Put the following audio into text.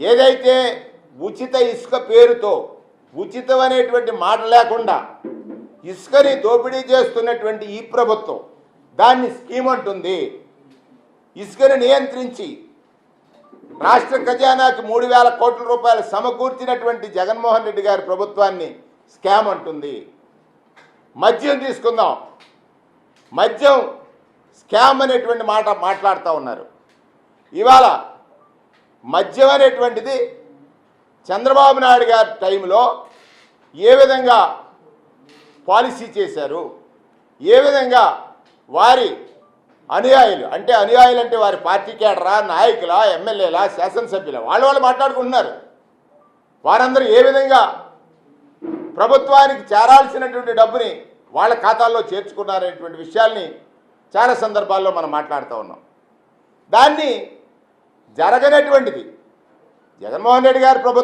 ఏదైతే ఉచిత ఇసుక పేరుతో ఉచితం అనేటువంటి మాట లేకుండా ఇసుకని దోపిడీ చేస్తున్నటువంటి ఈ ప్రభుత్వం దాన్ని స్కీమ్ అంటుంది. ఇసుకను నియంత్రించి రాష్ట్ర ఖజానాకి మూడు వేల కోట్ల రూపాయలు సమకూర్చినటువంటి జగన్మోహన్ రెడ్డి గారి ప్రభుత్వాన్ని స్కామ్ అంటుంది. మద్యం తీసుకుందాం. మద్యం స్కామ్ అనేటువంటి మాట మాట్లాడుతూ ఉన్నారు. ఇవాళ మద్యం అనేటువంటిది చంద్రబాబు నాయుడు గారి టైంలో ఏ విధంగా పాలసీ చేశారు ఏ విధంగా వారి అనుయాయులు అంటే అనుయాయులు అంటే వారి పార్టీ కేడరా నాయకుల ఎమ్మెల్యేలా శాసనసభ్యుల వాళ్ళు వాళ్ళు మాట్లాడుకుంటున్నారు. వారందరూ ఏ విధంగా ప్రభుత్వానికి చేరాల్సినటువంటి డబ్బుని వాళ్ళ ఖాతాల్లో చేర్చుకున్నారనేటువంటి విషయాల్ని చాలా సందర్భాల్లో మనం మాట్లాడుతూ ఉన్నాం. దాన్ని జరగనటువంటిది. జగన్మోహన్ రెడ్డి గారి ప్రభుత్వం